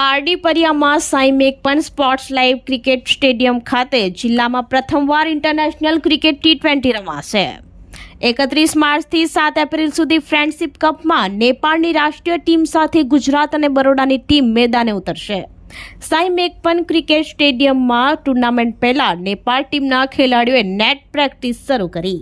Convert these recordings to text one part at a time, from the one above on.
પારડી પરિયામાં સાઈ મેકપન sports live cricket stadium ખાતે જિલ્લામાં પ્રથમવાર ઇન્ટરનેશનલ ક્રિકેટ ટી ટ્વેન્ટી રમાશે. એકત્રીસ માર્ચથી સાત એપ્રિલ સુધી ફ્રેન્ડશિપ કપમાં નેપાળની રાષ્ટ્રીય ટીમ સાથે ગુજરાત અને બરોડાની ટીમ મેદાને ઉતરશે. સાઈ મેકપન ક્રિકેટ સ્ટેડિયમમાં ટુર્નામેન્ટ પહેલા નેપાળ ટીમના ખેલાડીઓએ નેટ પ્રેક્ટિસ શરૂ કરી.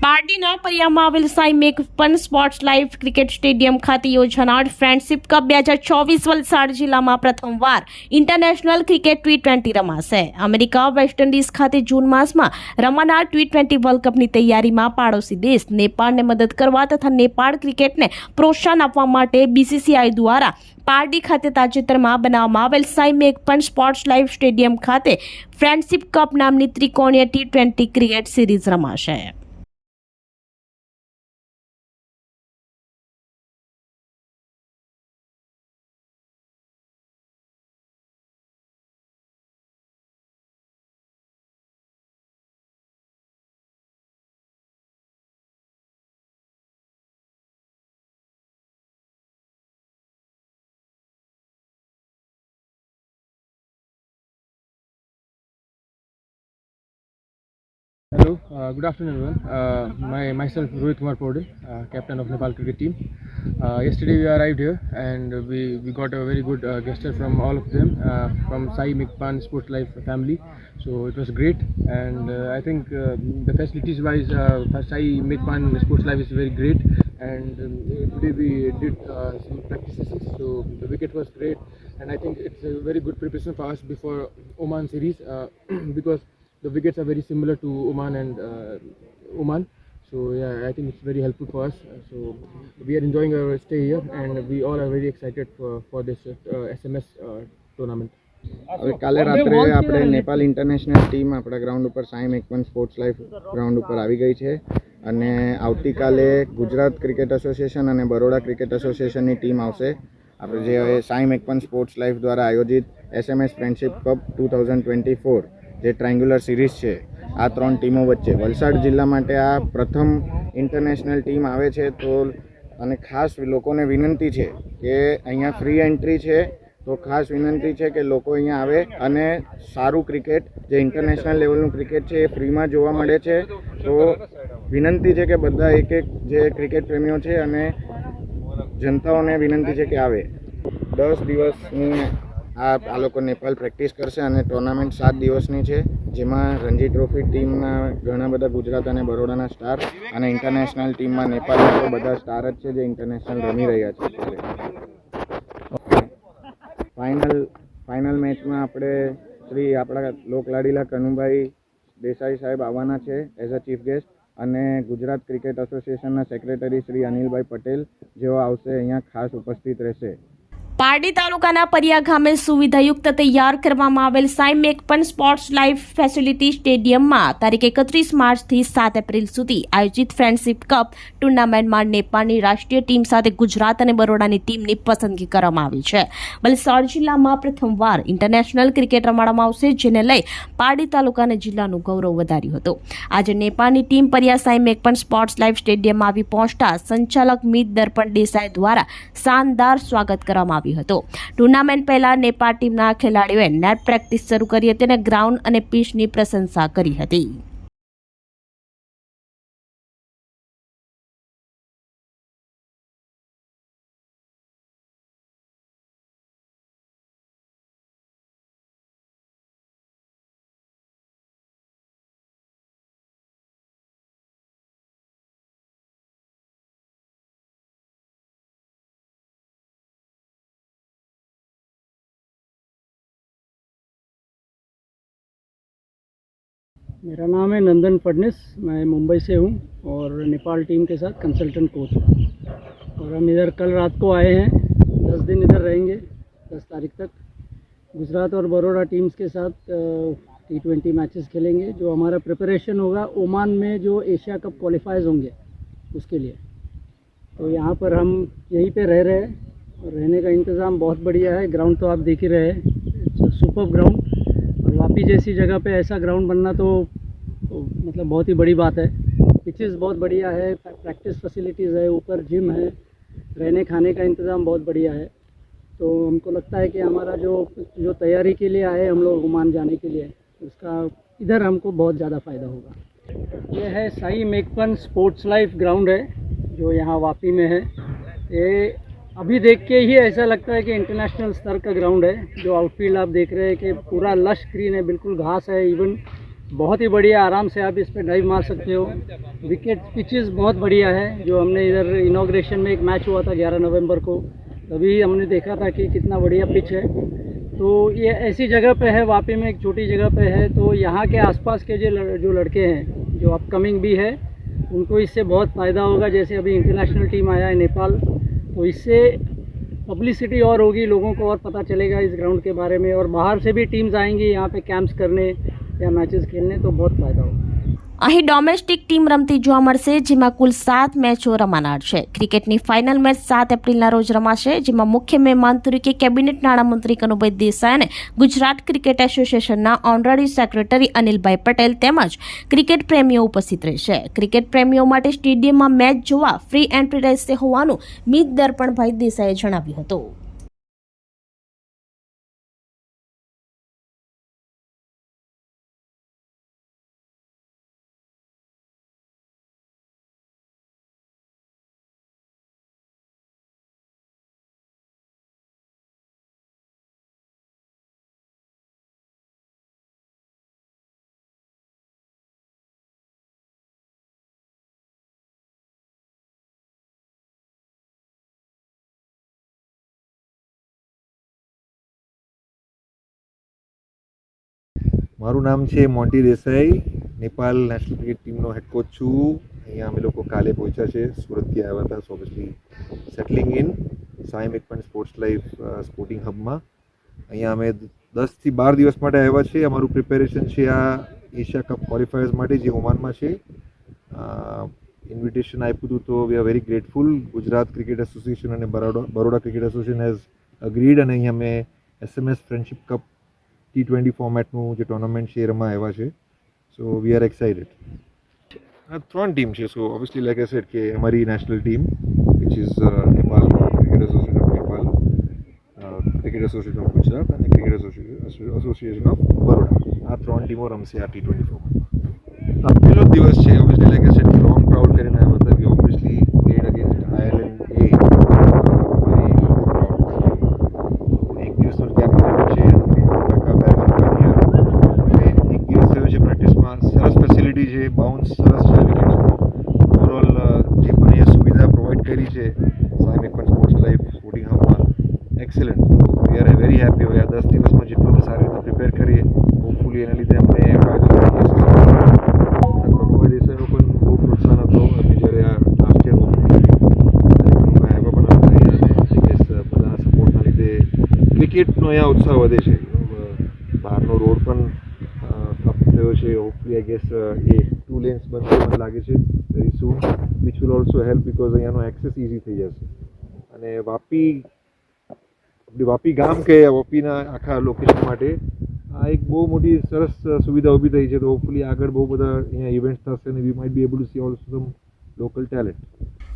પારડીના પરિયામાં આવેલ સાઈ મેકપન સ્પોર્ટ્સ લાઈવ ક્રિકેટ સ્ટેડિયમ ખાતે યોજાનાર ફ્રેન્ડશિપ કપ બે હજાર ચોવીસ વલસાડ જિલ્લામાં પ્રથમવાર ઇન્ટરનેશનલ ક્રિકેટ ટી ટ્વેન્ટી રમાશે. અમેરિકા વેસ્ટ ઇન્ડિઝ ખાતે જૂન માસમાં રમાનાર ટી ટ્વેન્ટી વર્લ્ડ કપની તૈયારીમાં પાડોશી દેશ નેપાળને મદદ કરવા તથા નેપાળ ક્રિકેટને પ્રોત્સાહન આપવા માટે બીસીસીઆઈ દ્વારા પારડી ખાતે તાજેતરમાં બનાવવામાં આવેલ સાઈ મેકપન સ્પોર્ટ્સ લાઈવ સ્ટેડિયમ ખાતે ફ્રેન્ડશિપ કપ નામની ત્રિકોણીય ટી ટ્વેન્ટી ક્રિકેટ સિરીઝ રમાશે. Hello, uh, good afternoon everyone. Uh, my, myself Rohit Kumar Pode, uh, captain of Nepal cricket team. Uh, yesterday we arrived here and we, we got a very good uh, gesture from all of them, uh, from Sai Mikpan Sports Life family. So it was great and I think the facilities wise Sai Mikpan Sports Life is very great and um, today we did some practice sessions so the wicket was great and I think it's a very good preparation for us before Oman series because the wickets are very similar to Oman and uh, Oman. So yeah, I think it's very helpful for us. Uh, So we are enjoying our stay here, and we all are very excited for for this uh, SMS uh, tournament. હવે કાલે રાત્રે આપણે Nepal international team આપણા ground ઉપર સાઈ મેકવન sports life ground ઉપર આવી ગઈ છે અને આવતીકાલે ગુજરાત ક્રિકેટ એસોસિએશન અને બરોડા ક્રિકેટ એસોસિએશનની ટીમ આવશે આપણે જે હવે સાઈ મેકવન સ્પોર્ટ્સ લાઈફ દ્વારા આયોજિત SMS friendship cup two thousand twenty four જે ટ્રાયંગ્યુલર સિરીઝ છે, આ ત્રણ ટીમો વચ્ચે. વલસાડ જિલ્લા માટે આ પ્રથમ ઇન્ટરનેશનલ ટીમ આવે છે તો, અને ખાસ લોકોને વિનંતી છે કે અહીંયા ફ્રી એન્ટ્રી છે, તો ખાસ વિનંતી છે કે લોકો અહીંયા આવે અને સારું ક્રિકેટ જે ઇન્ટરનેશનલ લેવલનું ક્રિકેટ છે, એ ફ્રીમાં જોવા મળે છે. તો વિનંતી છે કે બધા એક એક જે ક્રિકેટ પ્રેમીઓ છે અને જનતાઓને વિનંતી છે કે આવે. દસ દિવસની આ આ લોકો નેપાલ પ્રેક્ટિસ કરશે અને ટુર્નામેન્ટ સાત દિવસની છે, જેમાં રણજી ટ્રોફી ટીમના ઘણા બધા ગુજરાત અને બરોડાના સ્ટાર અને ઇન્ટરનેશનલ ટીમમાં નેપાળના તો બધા સ્ટાર જ છે જે ઇન્ટરનેશનલ રમી રહ્યા છે. અત્યારે ફાઇનલ ફાઇનલ મેચમાં આપણે શ્રી આપણા લોકલાડીલા કનુભાઈ દેસાઈ સાહેબ આવવાના છે એઝ અ ચીફ ગેસ્ટ અને ગુજરાત ક્રિકેટ એસોસિએશનના સેક્રેટરી શ્રી અનિલભાઈ પટેલ જેઓ આવશે, અહીંયા ખાસ ઉપસ્થિત રહેશે. પારડી તાલુકાના પરિયા ગામે સુવિધાયુક્ત તૈયાર કરવામાં આવેલ સાઈ મેકપન સ્પોર્ટ્સ લાઇફ ફેસિલિટી સ્ટેડિયમમાં તારીખ એકત્રીસ માર્ચથી સાત એપ્રિલ સુધી આયોજિત ફ્રેન્ડશીપ કપ ટુર્નામેન્ટમાં નેપાળની રાષ્ટ્રીય ટીમ સાથે ગુજરાત અને બરોડાની ટીમની પસંદગી કરવામાં આવી છે. વલસાડ જિલ્લામાં પ્રથમવાર ઇન્ટરનેશનલ ક્રિકેટ રમાડવામાં આવશે, જેને લઈ પારડી તાલુકાને જિલ્લાનું ગૌરવ વધાર્યું હતું. આજે નેપાળની ટીમ પરિયા સાઈ મેકપન સ્પોર્ટ્સ લાઇફ સ્ટેડિયમમાં આવી પહોંચતા સંચાલક મિત દર્પણ દેસાઈ દ્વારા શાનદાર સ્વાગત કરવામાં આવ્યું હતું. ટુર્નામેન્ટ પહેલા નેપાળ ટીમના ખેલાડીઓએ નેટ પ્રેક્ટિસ શરૂ કરી હતી અને ગ્રાઉન્ડ અને પીચની પ્રશંસા કરી હતી. मेरा नाम है नंदन फडनिस मैं मुंबई से हूँ और नेपाल टीम के साथ कंसल्टेंट कोच हूँ। और हम इधर कल रात को आए हैं दस दिन इधर रहेंगे दस तारीख तक। गुजरात और बड़ोड़ा टीम्स के साथ टी ट्वेंटी मैचेस खेलेंगे। जो हमारा प्रिपरेशन होगा ओमान में जो एशिया कप क्वालिफाइज होंगे उसके लिए। तो यहाँ पर हम यहीं पे रह रहे हैं और रहने का इंतज़ाम बहुत बढ़िया है। ग्राउंड तो आप देख ही रहे हैं सुपर ग्राउंड और वापी जैसी जगह पे ऐसा ग्राउंड बनना तो, तो मतलब बहुत ही बड़ी बात है। पिचेस बहुत बढ़िया है प्रैक्टिस फैसिलिटीज़ है, ऊपर जिम है, रहने खाने का इंतज़ाम बहुत बढ़िया है। तो हमको लगता है कि हमारा जो जो तैयारी के लिए आए हम लोग ओमान जाने के लिए, उसका इधर हमको बहुत ज़्यादा फ़ायदा होगा। ये है साई मेकपन स्पोर्ट्स लाइफ ग्राउंड है, जो यहाँ वापी में है। ये अभी देख के ही ऐसा लगता है कि इंटरनेशनल स्तर का ग्राउंड है, जो आउटफील्ड आप देख रहे हैं कि पूरा लश ग्रीन है, बिल्कुल घास है इवन बहुत ही बढ़िया आराम से आप इस पर ड्राइव मार सकते हो। विकेट पिचेस बहुत बढ़िया है, जो हमने इधर इनाग्रेशन में एक मैच हुआ था 11 नवंबर को। तभी हमने देखा था कि कितना बढ़िया पिच है। तो ये ऐसी जगह पे है, वापी में एक छोटी जगह पे है। तो यहाँ के आसपास के जो जो लड़के हैं, जो अपकमिंग भी है, उनको इससे बहुत फ़ायदा होगा। जैसे अभी इंटरनेशनल टीम आया है नेपाल तो इससे पब्लिसिटी और होगी, लोगों को और पता चलेगा इस ग्राउंड के बारे में। और बाहर से भी टीम्स आएँगी, यहाँ पे कैंप्स करने। या मैचेस खेलने तो बहुत फ़ायदा होगा અહીં ડોમેસ્ટિક ટીમ રમતી જોવા મળશે જેમાં કુલ સાત મેચો રમાનાર છે ક્રિકેટની ફાઇનલ મેચ સાત એપ્રિલના રોજ રમાશે જેમાં મુખ્ય મહેમાન તરીકે કેબિનેટ નાણામંત્રી કનુભાઈ દેસાઈ અને ગુજરાત ક્રિકેટ એસોસિએશનના ઓનરરી સેક્રેટરી અનિલભાઈ પટેલ તેમજ ક્રિકેટ પ્રેમીઓ ઉપસ્થિત રહેશે ક્રિકેટ પ્રેમીઓ માટે સ્ટેડિયમમાં મેચ જોવા ફ્રી એન્ટ્રી રહેશે હોવાનું મીત દર્પણભાઈ દેસાઈએ જણાવ્યું હતું મારું નામ છે Monty Desai. Nepal national cricket ટીમનો હેડ કોચ છું. અહીંયા અમે લોકો કાલે પહોંચ્યા છે. સુરતથી આવ્યા હતા સો સેટલિંગ ઇન સાઈ મેકપન સ્પોર્ટ્સ લાઈફ સ્પોર્ટિંગ હબમાં અહીંયા અમે દસથી બાર દિવસ માટે આવ્યા છે અમારું પ્રિપેરેશન છે આ એશિયા કપ ક્વોલિફાયર્સ માટે, જે ઓમાનમાં છે. ઇન્વિટેશન આપ્યું હતું, તો we are very grateful Gujarat cricket association અને Baroda Baroda cricket association has agreed અને અહીંયા અમે SMS friendship cup T twenty ફોર્મેટનું જે ટુર્નામેન્ટ છે એ રમવા આવ્યા છે. સો વી આર એક્સાઇટેડ આ ત્રણ ટીમ છે. So obviously like a set કે અમારી national team which is Nepal cricket association of Nepal cricket association of Gujarat અને ક્રિકેટ એસોસિએશન ઓફ બરોડા. આ ત્રણ ટીમો રમશે આ ટી ટ્વેન્ટી ફોર્મેટમાં પહેલો દિવસ છે. Obviously like a set long crowd કરીને આવ્યા હતા we obviously played against Ireland એ અમારી એક દિવસનો ગેપ લીધેલો છે ટકા બેક હવે એક દિવસ થયો છે પ્રેક્ટિસમાં સરસ ફેસિલિટી છે બાઉન્સ સરસ છે વિકેટ્સનો ઓવરઓલ જે પણ એ સુવિધા પ્રોવાઈડ કરી છે સાહેબ મેકપન સ્પોર્ટ્સ લાઈફ સ્પોર્ટિંગ હબમાં એક્સેલન્ટ તો વી આર વેરી હેપી હવે આ દસ દિવસમાં જેટલું અમે સારી રીતે પ્રિપેર કરીએ હોપફુલી એના લીધે અમને ફાયદો થાય દેસાઈનો પણ બહુ પ્રોત્સાહન હતો બધાના સપોર્ટના લીધે ક્રિકેટનો અહીંયા ઉત્સાહ વધે છે. બહારનો રોડ પણ છે hopefully I guess a two lanes બનશે મને લાગે છે very soon which will also help because અહીંયાનો access easy થઈ જશે. અને વાપી, આપણી વાપી ગામ કે વાપીના આખા લોકેશન માટે. આ એક બહુ મોટી સરસ સુવિધા ઊભી થઈ છે, તો હોપફુલી આગળ બહુ બધા અહીંયા ઇવેન્ટ્સ થશે અને we might be able to see also some local talent